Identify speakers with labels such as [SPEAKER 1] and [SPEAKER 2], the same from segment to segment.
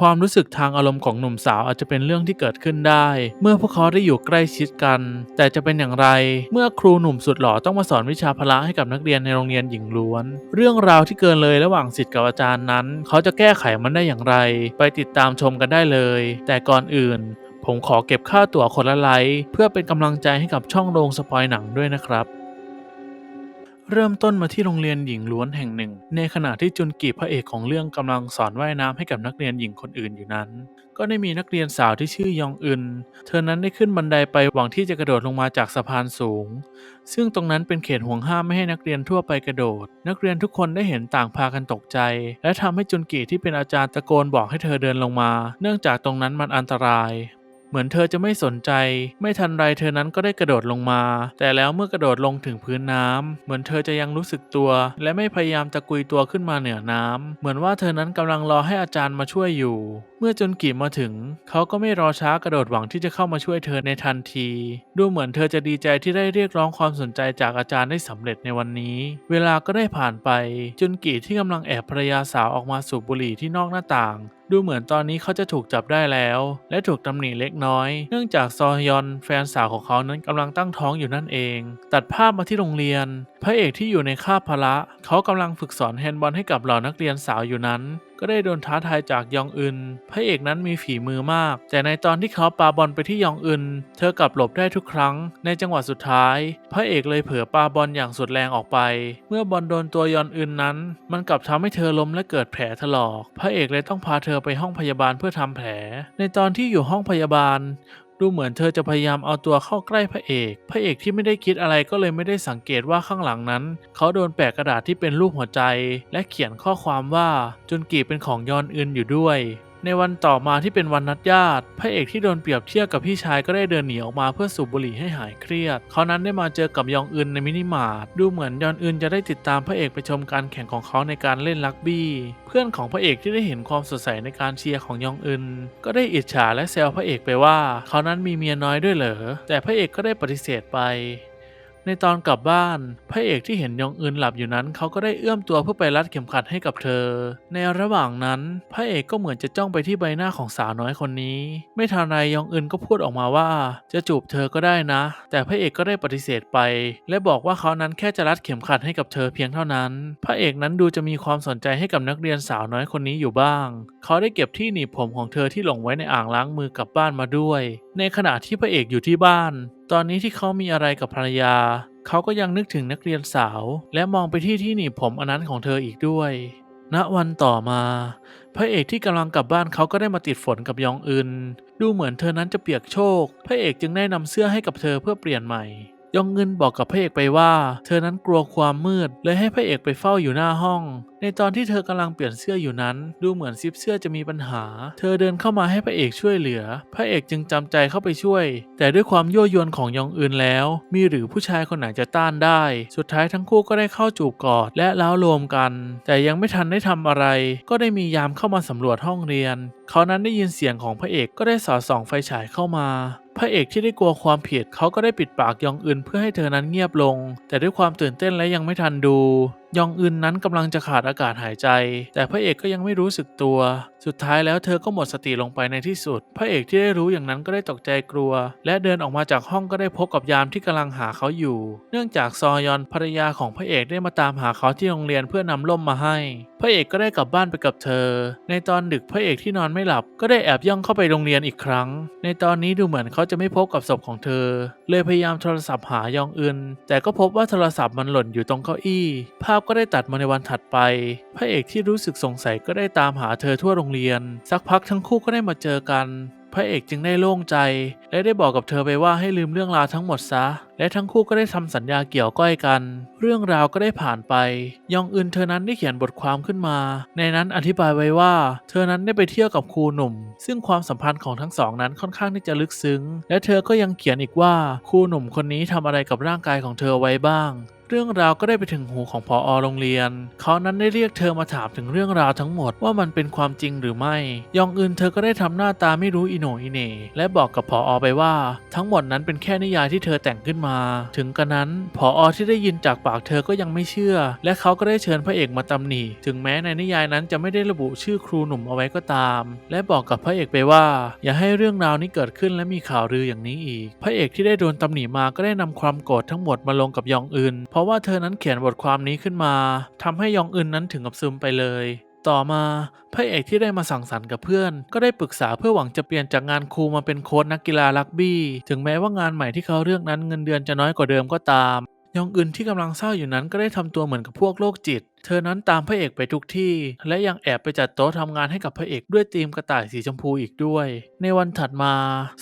[SPEAKER 1] ความรู้สึกทางอารมณ์ของหนุ่มสาวอาจจะเป็นเรื่องที่เกิดขึ้นได้ เมื่อพวกเขาได้อยู่ใกล้ชิดกัน แต่จะเป็นอย่างไร เมื่อครูหนุ่มสุดหล่อต้องมาสอนวิชาพละให้กับนักเรียนในโรงเรียนหญิงล้วน เรื่องราวที่เกินเลยระหว่างศิษย์กับอาจารย์นั้น เขาจะแก้ไขมันได้อย่างไร ไปติดตามชมกันได้เลย แต่ก่อนอื่น ผมขอเก็บค่าตั๋วคนละไลค์เพื่อเป็นกำลังใจให้กับช่องโรงสปอยหนังด้วยนะครับ เริ่มต้นมาที่โรงเรียนหญิงล้วนแห่งหนึ่ง ในขณะที่จุนกีพระเอกของเรื่องกำลังสอนว่ายน้ำให้กับนักเรียนหญิงคนอื่นอยู่นั้น ก็ได้มีนักเรียนสาวที่ชื่อยองอึน เธอนั้นได้ขึ้นบันไดไปหวังที่จะกระโดดลงมาจากสะพานสูง ซึ่งตรงนั้นเป็นเขตห่วงห้ามไม่ให้นักเรียนทั่วไปกระโดด นักเรียนทุกคนได้เห็นต่างพากันตกใจ และทำให้จุนกีที่เป็นอาจารย์ตะโกนบอกให้เธอเดินลงมา เนื่องจากตรงนั้นมันอันตราย เหมือนเธอจะไม่สนใจ ไม่ทันไรเธอนั้นก็ได้กระโดดลงมา แต่แล้วเมื่อกระโดดลงถึงพื้นน้ำเหมือนเธอจะยังรู้สึกตัว และไม่พยายามจะกุยตัวขึ้นมาเหนือน้ำเหมือนว่าเธอนั้นกำลังรอให้อาจารย์มาช่วยอยู่ เมื่อจนกีมาถึง เขาก็ไม่รอช้ากระโดดหวังที่จะเข้ามาช่วยเธอในทันที ดูเหมือนเธอจะดีใจที่ได้เรียกร้องความสนใจจากอาจารย์ได้สำเร็จในวันนี้ เวลาก็ได้ผ่านไปจุนกีที่กำลังแอบภรรยาสาวออกมาสูบบุหรี่ที่นอกหน้าต่าง ดูเหมือนตอนนี้เขาจะถูกจับได้แล้ว และถูกตำหนิเล็กน้อย เนื่องจากซอฮยอนแฟนสาวของเขานั้นกำลังตั้งท้องอยู่นั่นเอง ตัดภาพมาที่โรงเรียน พระเอกที่อยู่ในคาบพละเขากำลังฝึกสอนแฮนด์บอลให้กับเหล่านักเรียนสาวอยู่นั้น ก็ได้โดนท้าทายจากยองอึน พระเอกนั้นมีฝีมือมาก แต่ในตอนที่เขาปาบอลไปที่ยองอึน เธอกลับหลบได้ทุกครั้ง ในจังหวะสุดท้าย พระเอกเลยเผลอปาบอลอย่างสุดแรงออกไป เมื่อบอลโดนตัวยอนอึนนั้น มันกลับทำให้เธอล้มและเกิดแผลถลอก พระเอกเลยต้องพาเธอไปห้องพยาบาลเพื่อทำแผล ในตอนที่อยู่ห้องพยาบาล ดูเหมือนเธอจะพยายามเอาตัวเข้าใกล้พระเอก พระเอกที่ไม่ได้คิดอะไรก็เลยไม่ได้สังเกตว่าข้างหลังนั้น เขาโดนแปะกระดาษที่เป็นรูปหัวใจ และเขียนข้อความว่าจุนกีเป็นของยอนอึนอยู่ด้วย ในวันต่อมาที่เป็นวันนัดญาติ พระเอกที่โดนเปรียบเทียบกับพี่ชายก็ได้เดินหนีออกมาเพื่อสูบบุหรี่ให้หายเครียด เขานั้นได้มาเจอกับยองอึนในมินิมาร์ทดูเหมือนยอนอึนจะได้ติดตามพระเอกไปชมการแข่งของเขาในการเล่นรักบี้ เพื่อนของพระเอกที่ได้เห็นความสดใสในการเชียร์ของยองอึนก็ได้อิจฉาและแซวพระเอกไปว่า เขานั้นมีเมียน้อยด้วยเหรอแต่พระเอกก็ได้ปฏิเสธไป ในตอนกลับบ้าน พระเอกที่เห็นยองอึนหลับอยู่นั้น เขาก็ได้เอื้อมตัวเพื่อไปรัดเข็มขัดให้กับเธอ ในระหว่างนั้น พระเอกก็เหมือนจะจ้องไปที่ใบหน้าของสาวน้อยคนนี้ ไม่ทันไรยองอึนก็พูดออกมาว่า จะจูบเธอก็ได้นะ แต่พระเอกก็ได้ปฏิเสธไป และบอกว่าเขานั้นแค่จะรัดเข็มขัดให้กับเธอเพียงเท่านั้น พระเอกนั้นดูจะมีความสนใจให้กับนักเรียนสาวน้อยคนนี้อยู่บ้าง เขาได้เก็บที่หนีบผมของเธอที่หลงไว้ในอ่างล้างมือกลับบ้านมาด้วยในขณะที่พระเอกอยู่ที่บ้าน ตอนนี้ที่เขามีอะไรกับภรรยา เขาก็ยังนึกถึงนักเรียนสาว และมองไปที่ที่หนีบผมอันนั้นของเธออีกด้วย ณวันต่อมา พระเอกที่กำลังกลับบ้านเขาก็ได้มาติดฝนกับยองอึน ดูเหมือนเธอนั้นจะเปียกโชก พระเอกจึงได้นำเสื้อให้กับเธอเพื่อเปลี่ยนใหม่ ยองเงินบอกกับพระเอกไปว่า เธอนั้นกลัวความมืด เลยให้พระเอกไปเฝ้าอยู่หน้าห้อง ในตอนที่เธอกำลังเปลี่ยนเสื้ออยู่นั้น ดูเหมือนซิปเสื้อจะมีปัญหา เธอเดินเข้ามาให้พระเอกช่วยเหลือ พระเอกจึงจำใจเข้าไปช่วย แต่ด้วยความยั่วยวนของยองอึนแล้ว มีหรือผู้ชายคนไหนจะต้านได้ สุดท้ายทั้งคู่ก็ได้เข้าจูบกอดและล้าวรวมกัน แต่ยังไม่ทันได้ทำอะไร ก็ได้มียามเข้ามาสำรวจห้องเรียน เขานั้นได้ยินเสียงของพระเอกก็ได้สอดส่องไฟฉายเข้ามา พระเอกที่ได้กลัวความผิดเขาก็ได้ปิดปากยองอึนเพื่อให้เธอนั้นเงียบลง แต่ด้วยความตื่นเต้นและยังไม่ทันดู ยองอึนนั้นกำลังจะขาดอากาศหายใจ แต่พระเอกก็ยังไม่รู้สึกตัว สุดท้ายแล้วเธอก็หมดสติลงไปในที่สุด พระเอกที่ได้รู้อย่างนั้นก็ได้ตกใจกลัว และเดินออกมาจากห้องก็ได้พบกับยามที่กำลังหาเขาอยู่ เนื่องจากซอยอนภรรยาของพระเอกได้มาตามหาเขาที่โรงเรียนเพื่อนำล่มมาให้ พระเอกก็ได้กลับบ้านไปกับเธอ ในตอนดึกพระเอกที่นอนไม่หลับ ก็ได้แอบย่องเข้าไปโรงเรียนอีกครั้ง ในตอนนี้ดูเหมือนเขาจะไม่พบกับศพของเธอ เลยพยายามโทรศัพท์หายองอึนแต่ก็พบว่าโทรศัพท์มันหล่นอยู่ตรงเก้าอี้ภาพก็ได้ตัดมาในวันถัดไป พระเอกที่รู้สึกสงสัยก็ได้ตามหาเธอทั่วโรงเรียน สักพักทั้งคู่ก็ได้มาเจอกัน พระเอกจึงได้โล่งใจ และได้บอกกับเธอไปว่าให้ลืมเรื่องราวทั้งหมดซะ และทั้งคู่ก็ได้ทำสัญญาเกี่ยวก้อยกัน เรื่องราวก็ได้ผ่านไป ยองอึนเธอนั้นได้เขียนบทความขึ้นมา ในนั้นอธิบายไว้ว่า เธอนั้นได้ไปเที่ยวกับครูหนุ่ม ซึ่งความสัมพันธ์ของทั้งสองนั้นค่อนข้างที่จะลึกซึ้ง และเธอก็ยังเขียนอีกว่าครูหนุ่มคนนี้ทำอะไรกับร่างกายของเธอไว้บ้างเรื่องราวก็ได้ไปถึงหูของพออโรงเรียน เขานั้นได้เรียกเธอมาถามถึงเรื่องราวทั้งหมดว่ามันเป็นความจริงหรือไม่ ยองอึนเธอก็ได้ทำหน้าตาไม่รู้อิโหนอีเน่และบอกกับผออไปว่า ทั้งหมดนั้นเป็นแค่นิยายที่เธอแต่งขึ้นมา ถึงกระนั้นผออที่ได้ยินจากปากเธอก็ยังไม่เชื่อ และเขาก็ได้เชิญพระเอกมาตำหนิถึงแม้ในนิยายนั้นจะไม่ได้ระบุชื่อครูหนุ่มเอาไว้ก็ตาม และบอกกับพระเอกไปว่า อย่าให้เรื่องราวนี้เกิดขึ้นและมีข่าวลืออย่างนี้อีก พระเอกที่ได้โดนตำหนิมาก็ได้นำความโกรธทั้งหมดมาลงกับยองอึนเพราะว่าเธอนั้นเขียนบทความนี้ขึ้นมาทำให้ยองอึนนั้นถึงกับซึมไปเลย ต่อมาพระเอกที่ได้มาสั่งสรรค์กับเพื่อน ก็ได้ปรึกษาเพื่อหวังจะเปลี่ยนจากงานครูมาเป็นโค้ชนักกีฬารักบี้ ถึงแม้ว่างานใหม่ที่เขาเลือกนั้นเงินเดือนจะน้อยกว่าเดิมก็ตาม ยองอึนที่กำลังเศร้าอยู่นั้นก็ได้ทำตัวเหมือนกับพวกโรคจิต เธอนั้นตามพระเอกไปทุกที่ และยังแอบไปจัดโต๊ะทำงานให้กับพระเอกด้วยธีมกระต่ายสีชมพูอีกด้วย ในวันถัดมา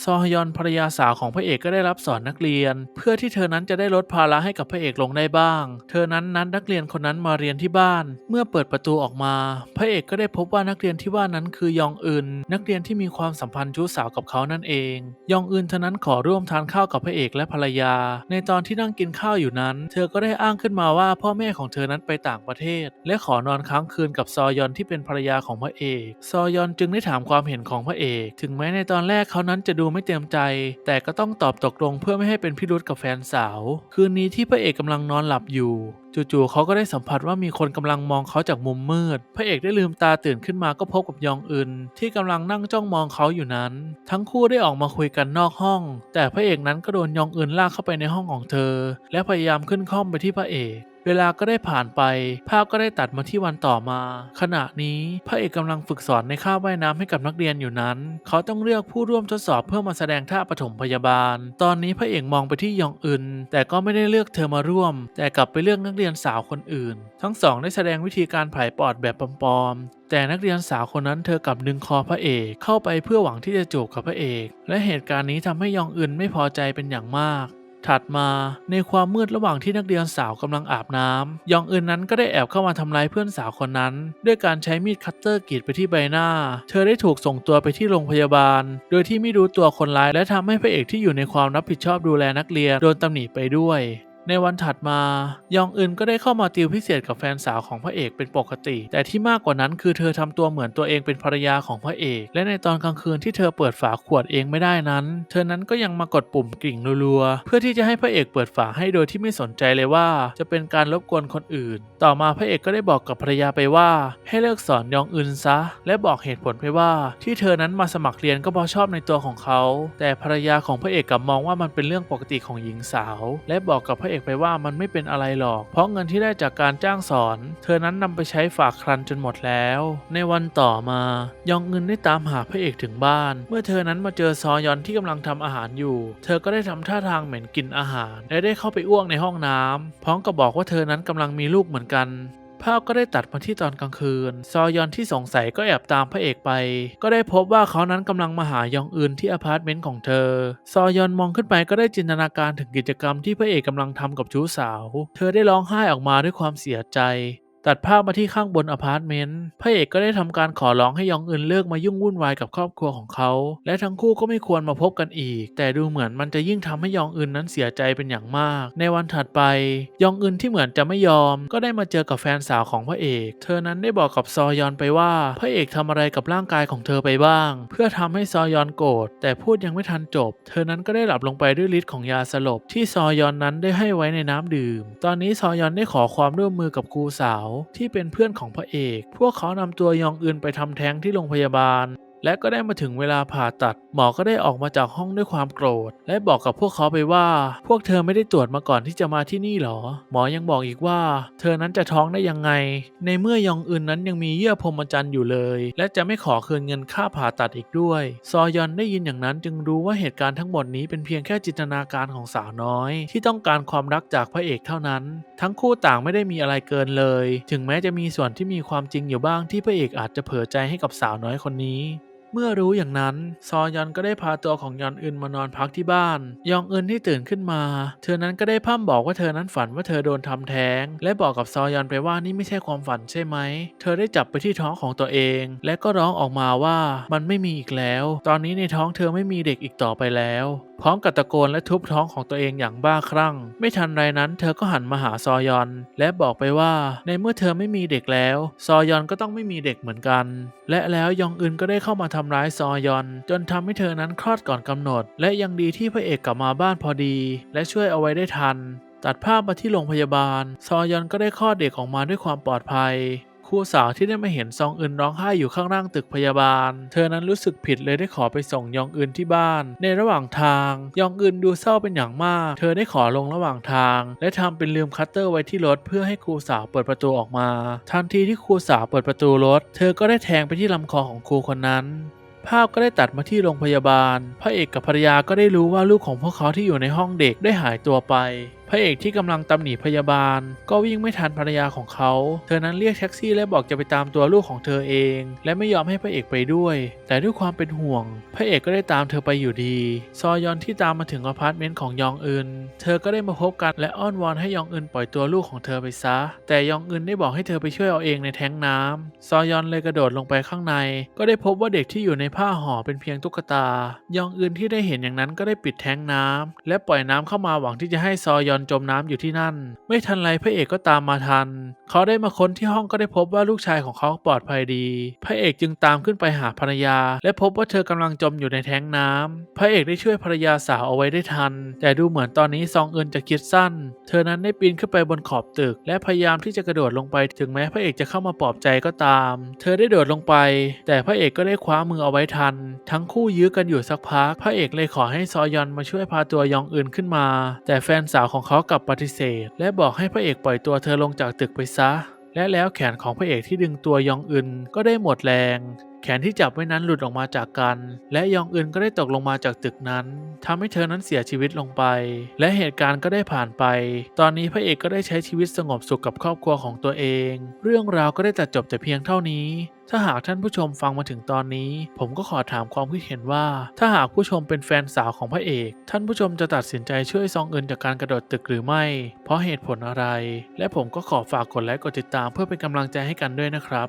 [SPEAKER 1] ซอฮยอนภรรยาสาวของพระเอกก็ได้รับสอนนักเรียน เพื่อที่เธอนั้นจะได้ลดภาระให้กับพระเอกลงได้บ้าง เธอนั้นนัดนักเรียนคนนั้นมาเรียนที่บ้าน เมื่อเปิดประตูออกมา พระเอกก็ได้พบว่านักเรียนที่ว่านั้นคือยองอึนนักเรียนที่มีความสัมพันธ์ชู้สาวกับเขานั่นเอง ยองอึนเท่านั้นขอร่วมทานข้าวกับพระเอกและภรรยา ในตอนที่นั่งกินข้าวอยู่นั้น เธอก็ได้อ้างขึ้นมาว่าพ่อแม่ของเธอนั้นไปต่างประเทศและขอนอนค้างคืนกับซอยอนที่เป็นภรรยาของพระเอก ซอยอนจึงได้ถามความเห็นของพระเอก ถึงแม้ในตอนแรกเขานั้นจะดูไม่เต็มใจ แต่ก็ต้องตอบตกลงเพื่อไม่ให้เป็นพิรุธกับแฟนสาว คืนนี้ที่พระเอกกำลังนอนหลับอยู่จู่ๆเขาก็ได้สัมผัสว่ามีคนกำลังมองเขาจากมุมมืด พระเอกได้ลืมตาตื่นขึ้นมาก็พบกับยองอึนที่กำลังนั่งจ้องมองเขาอยู่นั้น ทั้งคู่ได้ออกมาคุยกันนอกห้อง แต่พระเอกนั้นก็โดนยองอึนลากเข้าไปในห้องของเธอ และพยายามขึ้นข้อมไปที่พระเอกเวลาก็ได้ผ่านไป ภาพก็ได้ตัดมาที่วันต่อมา ขณะนี้พระเอกกำลังฝึกสอนในคาบว่ายน้ำให้กับนักเรียนอยู่นั้น เขาต้องเลือกผู้ร่วมทดสอบเพื่อมาแสดงท่าปฐมพยาบาล ตอนนี้พระเอกมองไปที่ยองอึนแต่ก็ไม่ได้เลือกเธอมาร่วม แต่กลับไปเลือกนักเรียนสาวคนอื่น ทั้งสองได้แสดงวิธีการผายปอดแบบปลอมๆแต่นักเรียนสาวคนนั้นเธอกลับดึงคอพระเอกเข้าไปเพื่อหวังที่จะจูบกับพระเอก และเหตุการณ์นี้ทำให้ยองอึนไม่พอใจเป็นอย่างมาก ถัดมาในความมืดระหว่างที่นักเรียนสาวกำลังอาบน้ำยองอึนนั้นก็ได้แอบเข้ามาทำร้ายเพื่อนสาวคนนั้น ด้วยการใช้มีดคัตเตอร์กรีดไปที่ใบหน้า เธอได้ถูกส่งตัวไปที่โรงพยาบาล โดยที่ไม่รู้ตัวคนร้ายและทำให้พระเอกที่อยู่ในความรับผิดชอบดูแลนักเรียนโดนตำหนิไปด้วย ในวันถัดมายองอึนก็ได้เข้ามาติวพิเศษกับแฟนสาวของพระเอกเป็นปกติ แต่ที่มากกว่านั้นคือเธอทำตัวเหมือนตัวเองเป็นภรรยาของพระเอก และในตอนกลางคืนที่เธอเปิดฝาขวดเองไม่ได้นั้น เธอนั้นก็ยังมากดปุ่มกริ่งรัวๆเพื่อที่จะให้พระเอกเปิดฝาให้โดยที่ไม่สนใจเลยว่า จะเป็นการรบกวนคนอื่น ต่อมาพระเอกก็ได้บอกกับภรรยาไปว่า ให้เลิกสอนยองอึนซะ และบอกเหตุผลไปว่า ที่เธอนั้นมาสมัครเรียนก็เพราะชอบในตัวของเขา แต่ภรรยาของพระเอกกลับมองว่ามันเป็นเรื่องปกติของหญิงสาว และบอกกับพระเอกไปว่ามันไม่เป็นอะไรหรอก เพราะเงินที่ได้จากการจ้างสอน เธอนั้นนำไปใช้ฝากครันจนหมดแล้ว ในวันต่อมายองเงินได้ตามหาพระเอกถึงบ้าน เมื่อเธอนั้นมาเจอซอยอนที่กำลังทำอาหารอยู่ เธอก็ได้ทำท่าทางเหม็นกลิ่นอาหาร และได้เข้าไปอ้วกในห้องน้ำพร้อมกับบอกว่าเธอนั้นกำลังมีลูกเหมือนกัน ภาพก็ได้ตัดมาที่ตอนกลางคืน ซอยอนที่สงสัยก็แอบตามพระเอกไป ก็ได้พบว่าเขานั้นกำลังมาหายองอึนที่อพาร์ตเมนต์ของเธอ ซอยอนมองขึ้นไปก็ได้จินตนาการถึงกิจกรรมที่พระเอกกำลังทำกับชู้สาว เธอได้ร้องไห้ออกมาด้วยความเสียใจ ตัดภาพมาที่ข้างบนอพาร์ตเมนต์ พระเอกก็ได้ทำการขอร้องให้ยองอึนเลิกมายุ่งวุ่นวายกับครอบครัวของเขา และทั้งคู่ก็ไม่ควรมาพบกันอีก แต่ดูเหมือนมันจะยิ่งทำให้ยองอึนนั้นเสียใจเป็นอย่างมาก ในวันถัดไป ยองอึนที่เหมือนจะไม่ยอม ก็ได้มาเจอกับแฟนสาวของพระเอก เธอนั้นได้บอกกับซอยอนไปว่า พระเอกทำอะไรกับร่างกายของเธอไปบ้าง เพื่อทำให้ซอยอนโกรธ แต่พูดยังไม่ทันจบ เธอนั้นก็ได้หลับลงไปด้วยฤทธิ์ของยาสลบที่ซอยอนนั้นได้ให้ไว้ในน้ำดื่ม ตอนนี้ซอยอนได้ขอความร่วมมือกับครูสาวที่เป็นเพื่อนของพระเอก พวกเขานำตัวยองอึนไปทำแท้งที่โรงพยาบาล และก็ได้มาถึงเวลาผ่าตัด หมอก็ได้ออกมาจากห้องด้วยความโกรธ และบอกกับพวกเขาไปว่า พวกเธอไม่ได้ตรวจมาก่อนที่จะมาที่นี่หรอ หมอยังบอกอีกว่า เธอนั้นจะท้องได้ยังไง ในเมื่อยองอึนนั้นยังมีเยื่อพรมจรรย์อยู่เลย และจะไม่ขอคืนเงินค่าผ่าตัดอีกด้วย ซอยอนได้ยินอย่างนั้นจึงรู้ว่าเหตุการณ์ทั้งหมดนี้เป็นเพียงแค่จินตนาการของสาวน้อย ที่ต้องการความรักจากพระเอกเท่านั้น ทั้งคู่ต่างไม่ได้มีอะไรเกินเลย ถึงแม้จะมีส่วนที่มีความจริงอยู่บ้างที่พระเอกอาจจะเผลอใจให้กับสาวน้อยคนนี้ เมื่อรู้อย่างนั้น ซอยอนก็ได้พาตัวของยอนอึนมานอนพักที่บ้าน ยองอึนที่ตื่นขึ้นมา เธอนั้นก็ได้พ่ำบอกว่าเธอนั้นฝันว่าเธอโดนทำแท้ง และบอกกับซอยอนไปว่านี่ไม่ใช่ความฝันใช่ไหม เธอได้จับไปที่ท้องของตัวเอง และก็ร้องออกมาว่ามันไม่มีอีกแล้ว ตอนนี้ในท้องเธอไม่มีเด็กอีกต่อไปแล้ว พร้อมกับตะโกนและทุบท้องของตัวเองอย่างบ้าคลั่ง ไม่ทันไรนั้นเธอก็หันมาหาซอยอน และบอกไปว่า ในเมื่อเธอไม่มีเด็กแล้ว ซอยอนก็ต้องไม่มีเด็กเหมือนกัน และแล้วยองอึนก็ได้เข้ามาทำร้ายซอยอน จนทำให้เธอนั้นคลอดก่อนกำหนด และยังดีที่พระเอกกลับมาบ้านพอดี และช่วยเอาไว้ได้ทันตัดภาพมาที่โรงพยาบาล ซอยอนก็ได้คลอดเด็กออกมาด้วยความปลอดภัย ครูสาวที่ได้มาเห็นซองอึนร้องไห้อยู่ข้างล่างตึกพยาบาล เธอนั้นรู้สึกผิดเลยได้ขอไปส่งยองอึนที่บ้าน ในระหว่างทาง ยองอึนดูเศร้าเป็นอย่างมาก เธอได้ขอลงระหว่างทาง และทำเป็นลืมคัตเตอร์ไว้ที่รถเพื่อให้ครูสาวเปิดประตูออกมา ทันทีที่ครูสาวเปิดประตูรถ เธอก็ได้แทงไปที่ลำคอของครูคนนั้นภาพก็ได้ตัดมาที่โรงพยาบาล พระเอกกับภรรยาก็ได้รู้ว่าลูกของพวกเขาที่อยู่ในห้องเด็กได้หายตัวไป พระเอกที่กำลังตำหนิพยาบาล ก็วิ่งไม่ทันภรรยาของเขา เธอนั้นเรียกแท็กซี่และบอกจะไปตามตัวลูกของเธอเอง และไม่ยอมให้พระเอกไปด้วย แต่ด้วยความเป็นห่วง พระเอกก็ได้ตามเธอไปอยู่ดี ซอยอนที่ตามมาถึงอพาร์ตเมนต์ของยองอึน เธอก็ได้มาพบกันและอ้อนวอนให้ยองอึนปล่อยตัวลูกของเธอไปซะ แต่ยองอึนได้บอกให้เธอไปช่วยเอาเองในแท้งน้ำซอยอนเลยกระโดดลงไปข้างใน ก็ได้พบว่าเด็กที่อยู่ในผ้าห่อเป็นเพียงตุ๊กตา ยองอึนที่ได้เห็นอย่างนั้นก็ได้ปิดแท้งน้ำและปล่อยน้ำเข้ามาหวังที่จะให้ซอยอนจมน้ำอยู่ที่นั่น ไม่ทันไรพระเอกก็ตามมาทัน เขาได้มาค้นที่ห้องก็ได้พบว่าลูกชายของเขาปลอดภัยดี พระเอกจึงตามขึ้นไปหาภรรยา และพบว่าเธอกำลังจมอยู่ในแท้งน้ำพระเอกได้ช่วยภรรยาสาวเอาไว้ได้ทัน แต่ดูเหมือนตอนนี้ซองเอินจะคิดสั้น เธอนั้นได้ปีนขึ้นไปบนขอบตึก และพยายามที่จะกระโดดลงไป ถึงแม้พระเอกจะเข้ามาปลอบใจก็ตาม เธอได้โดดลงไป แต่พระเอกก็ได้คว้ามือเอาไว้ทัน ทั้งคู่ยื้อกันอยู่สักพัก พระเอกเลยขอให้ซอยอนมาช่วยพาตัวยองอึนขึ้นมา แต่แฟนสาวของเขากลับปฏิเสธ และบอกให้พระเอกปล่อยตัวเธอลงจากตึกไปซะ และแล้วแขนของพระเอกที่ดึงตัวยองอึนก็ได้หมดแรง แขนที่จับไว้นั้นหลุดออกมาจากกัน และยองอึนก็ได้ตกลงมาจากตึกนั้นทำให้เธอนั้นเสียชีวิตลงไป และเหตุการณ์ก็ได้ผ่านไป ตอนนี้พระเอกก็ได้ใช้ชีวิตสงบสุขกับครอบครัวของตัวเอง เรื่องราวก็ได้ตัดจบแต่เพียงเท่านี้ถ้าหากท่านผู้ชมฟังมาถึงตอนนี้ ผมก็ขอถามความคิดเห็นว่า ถ้าหากผู้ชมเป็นแฟนสาวของพระเอก ท่านผู้ชมจะตัดสินใจช่วยซองเอินจากการกระโดดตึกหรือไม่ เพราะเหตุผลอะไร และผมก็ขอฝากกดไลค์กดติดตามเพื่อเป็นกำลังใจให้กันด้วยนะครับ